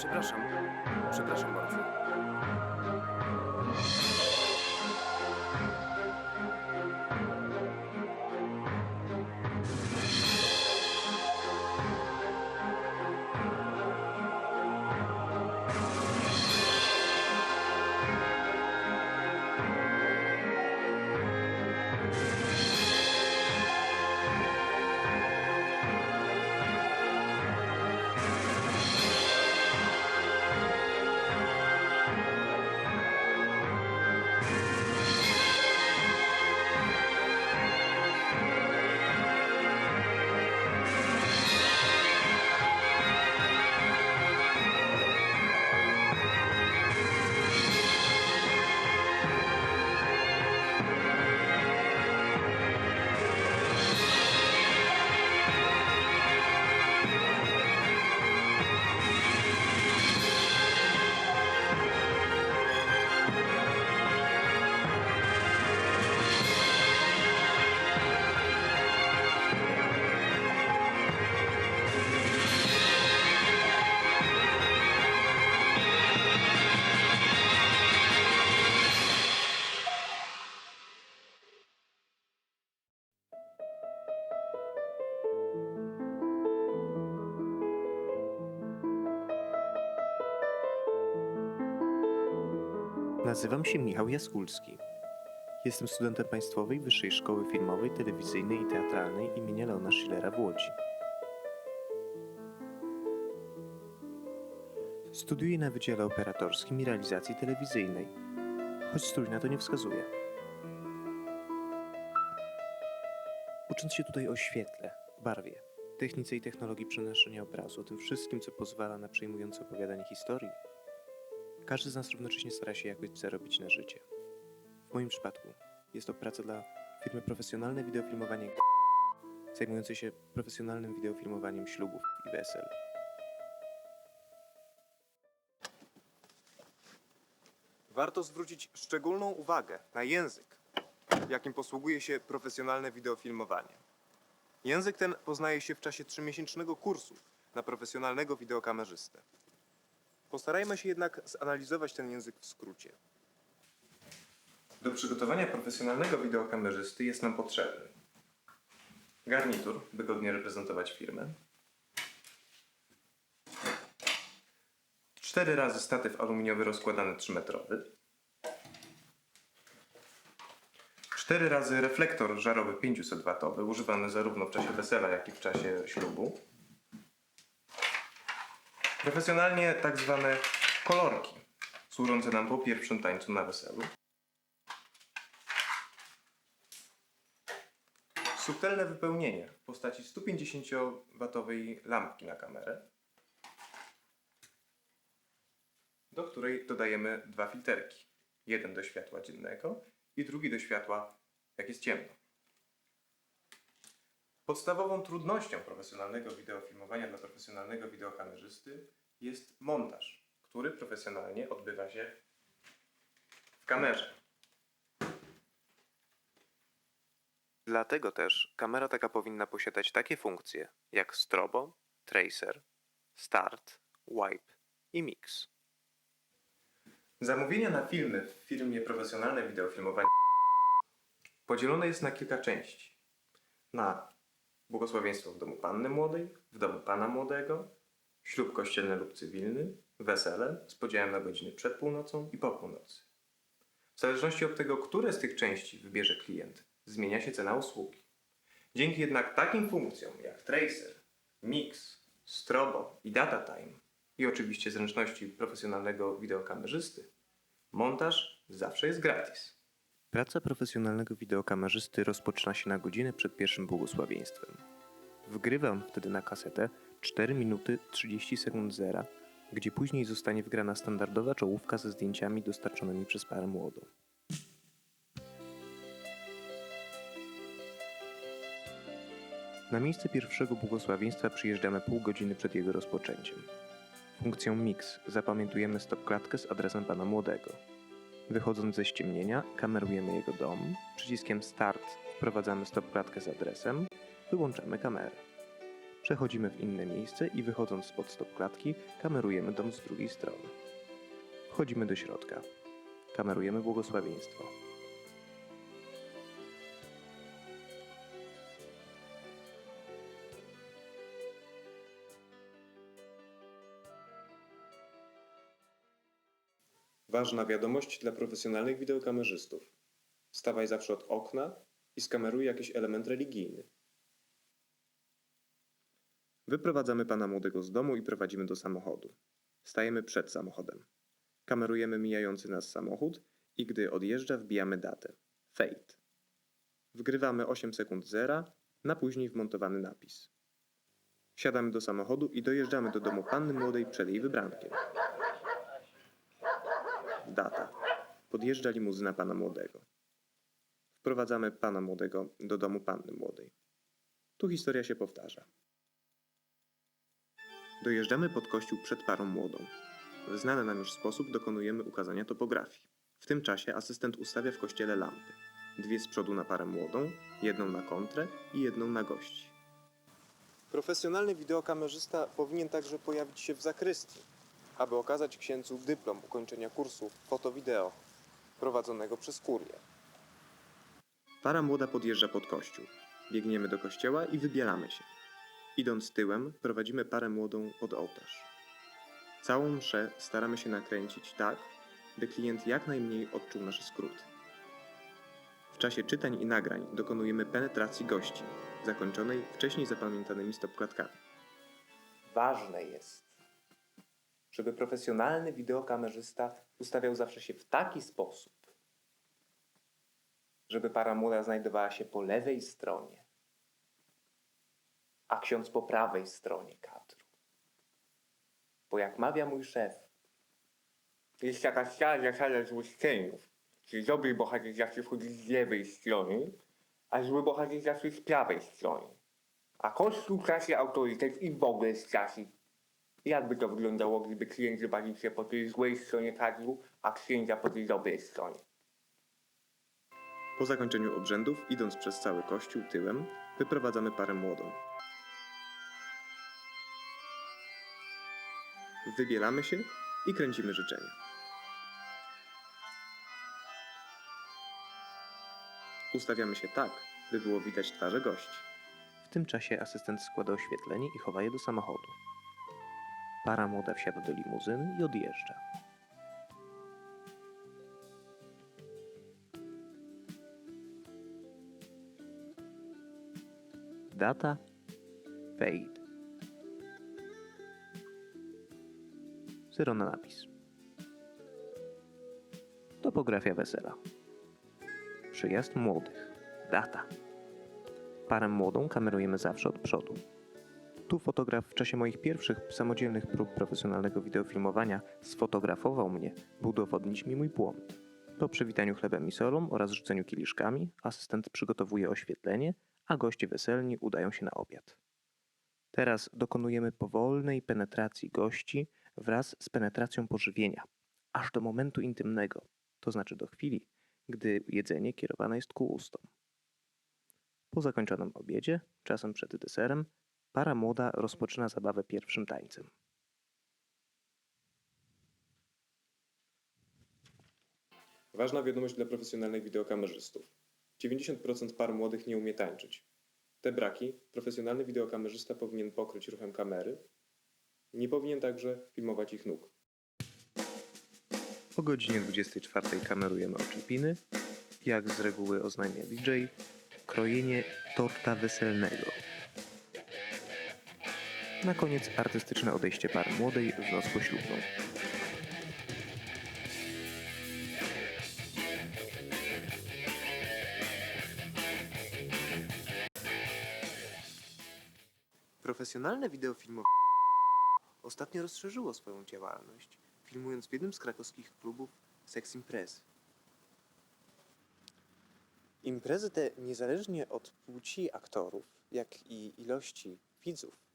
Przepraszam. Przepraszam bardzo. Nazywam się Michał Jaskulski. Jestem studentem Państwowej Wyższej Szkoły Filmowej, Telewizyjnej i Teatralnej imienia Leona Schillera w Łodzi. Studiuję na Wydziale Operatorskim i Realizacji Telewizyjnej, choć strój na to nie wskazuje. Ucząc się tutaj o świetle, barwie, technice i technologii przenoszenia obrazu, o tym wszystkim, co pozwala na przejmujące opowiadanie historii, każdy z nas równocześnie stara się jakoś zarobić na życie. W moim przypadku jest to praca dla firmy Profesjonalne Wideofilmowanie zajmującej się profesjonalnym wideofilmowaniem ślubów i wesel. Warto zwrócić szczególną uwagę na język, jakim posługuje się profesjonalne wideofilmowanie. Język ten poznaje się w czasie trzymiesięcznego kursu na profesjonalnego wideokamerzystę. Postarajmy się jednak zanalizować ten język w skrócie. Do przygotowania profesjonalnego wideokamerzysty jest nam potrzebny. Garnitur, by godnie reprezentować firmę, cztery razy statyw aluminiowy rozkładany 3-metrowy, cztery razy reflektor żarowy 500W używany zarówno w czasie wesela, jak i w czasie ślubu, profesjonalnie tak zwane kolorki, służące nam po pierwszym tańcu na weselu, subtelne wypełnienie w postaci 150W lampki na kamerę, do której dodajemy dwa filterki. Jeden do światła dziennego i drugi do światła, jak jest ciemno. Podstawową trudnością profesjonalnego wideofilmowania dla profesjonalnego wideokamerzysty jest montaż, który profesjonalnie odbywa się w kamerze. Dlatego też kamera taka powinna posiadać takie funkcje jak strobo, tracer, start, wipe i mix. Zamówienia na filmy w firmie Profesjonalne Wideofilmowanie podzielone jest na kilka części. Na błogosławieństwo w domu panny młodej, w domu pana młodego, ślub kościelny lub cywilny, wesele z podziałem na godziny przed północą i po północy. W zależności od tego, które z tych części wybierze klient, zmienia się cena usługi. Dzięki jednak takim funkcjom jak tracer, mix, strobo i data time i oczywiście zręczności profesjonalnego wideokamerzysty, montaż zawsze jest gratis. Praca profesjonalnego wideokamerzysty rozpoczyna się na godzinę przed pierwszym błogosławieństwem. Wgrywam wtedy na kasetę 4 minuty 30 sekund zera, gdzie później zostanie wgrana standardowa czołówka ze zdjęciami dostarczonymi przez parę młodą. Na miejsce pierwszego błogosławieństwa przyjeżdżamy pół godziny przed jego rozpoczęciem. Funkcją mix zapamiętujemy stopklatkę z adresem pana młodego. Wychodząc ze ściemnienia, kamerujemy jego dom. Przyciskiem Start wprowadzamy stopklatkę z adresem, wyłączamy kamerę. Przechodzimy w inne miejsce i wychodząc spod stopklatki, kamerujemy dom z drugiej strony. Wchodzimy do środka. Kamerujemy błogosławieństwo. Ważna wiadomość dla profesjonalnych wideokamerzystów. Stawaj zawsze od okna i skameruj jakiś element religijny. Wyprowadzamy pana młodego z domu i prowadzimy do samochodu. Stajemy przed samochodem. Kamerujemy mijający nas samochód i gdy odjeżdża wbijamy datę. Fate. Wgrywamy 8 sekund zera na później wmontowany napis. Wsiadamy do samochodu i dojeżdżamy do domu panny młodej przed jej wybrankiem. Data. Podjeżdża limuzyna pana młodego. Wprowadzamy pana młodego do domu panny młodej. Tu historia się powtarza. Dojeżdżamy pod kościół przed parą młodą. W znany nam już sposób dokonujemy ukazania topografii. W tym czasie asystent ustawia w kościele lampy. Dwie z przodu na parę młodą, jedną na kontrę i jedną na gości. Profesjonalny wideokamerzysta powinien także pojawić się w zakrystii, aby okazać księdzu dyplom ukończenia kursu foto-wideo prowadzonego przez kurię. Para młoda podjeżdża pod kościół. Biegniemy do kościoła i wybielamy się. Idąc tyłem, prowadzimy parę młodą pod ołtarz. Całą mszę staramy się nakręcić tak, by klient jak najmniej odczuł nasze skróty. W czasie czytań i nagrań dokonujemy penetracji gości, zakończonej wcześniej zapamiętanymi stopklatkami. Ważne jest, żeby profesjonalny wideokamerzysta ustawiał zawsze się w taki sposób, żeby para młoda znajdowała się po lewej stronie, a ksiądz po prawej stronie kadru. Bo jak mawia mój szef, jest taka stara zasada złościenów, że dobry bohater zawsze wchodzi z lewej strony, a zły bohater zawsze z prawej strony. A Kościół traci autorytet i w ogóle straci. Jakby to wyglądało, gdyby klient zobaczył się po tej złej stronie kadru, a księdza po tej dobrej stronie? Po zakończeniu obrzędów, idąc przez cały kościół tyłem, wyprowadzamy parę młodą. Wybielamy się i kręcimy życzenia. Ustawiamy się tak, by było widać twarze gości. W tym czasie asystent składa oświetlenie i chowa je do samochodu. Para młoda wsiada do limuzyny i odjeżdża. Data Fade. Zero na napis. Topografia wesela. Przyjazd młodych. Data. Parę młodą kamerujemy zawsze od przodu. Tu fotograf w czasie moich pierwszych samodzielnych prób profesjonalnego wideofilmowania sfotografował mnie, by udowodnić mi mój błąd. Po przywitaniu chlebem i solą oraz rzuceniu kieliszkami, asystent przygotowuje oświetlenie, a goście weselni udają się na obiad. Teraz dokonujemy powolnej penetracji gości wraz z penetracją pożywienia, aż do momentu intymnego, to znaczy do chwili, gdy jedzenie kierowane jest ku ustom. Po zakończonym obiedzie, czasem przed deserem, para młoda rozpoczyna zabawę pierwszym tańcem. Ważna wiadomość dla profesjonalnych wideokamerzystów. 90% par młodych nie umie tańczyć. Te braki profesjonalny wideokamerzysta powinien pokryć ruchem kamery. Nie powinien także filmować ich nóg. O godzinie 24 kamerujemy oczepiny, jak z reguły oznajmia DJ, krojenie torta weselnego. Na koniec artystyczne odejście pary młodej w noc poślubną. Profesjonalne wideofilmowanie ostatnio rozszerzyło swoją działalność, filmując w jednym z krakowskich klubów Sex Imprez. Imprezy te, niezależnie od płci aktorów, jak i ilości widzów,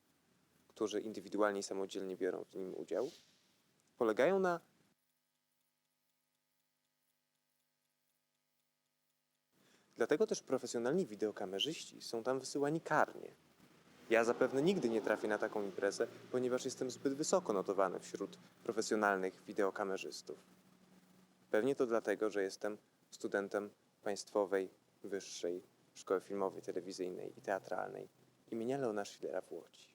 którzy indywidualnie i samodzielnie biorą w nim udział, polegają na Dlatego też profesjonalni wideokamerzyści są tam wysyłani karnie. Ja zapewne nigdy nie trafię na taką imprezę, ponieważ jestem zbyt wysoko notowany wśród profesjonalnych wideokamerzystów. Pewnie to dlatego, że jestem studentem Państwowej Wyższej Szkoły Filmowej, Telewizyjnej i Teatralnej imienia Leona Schillera w Łodzi.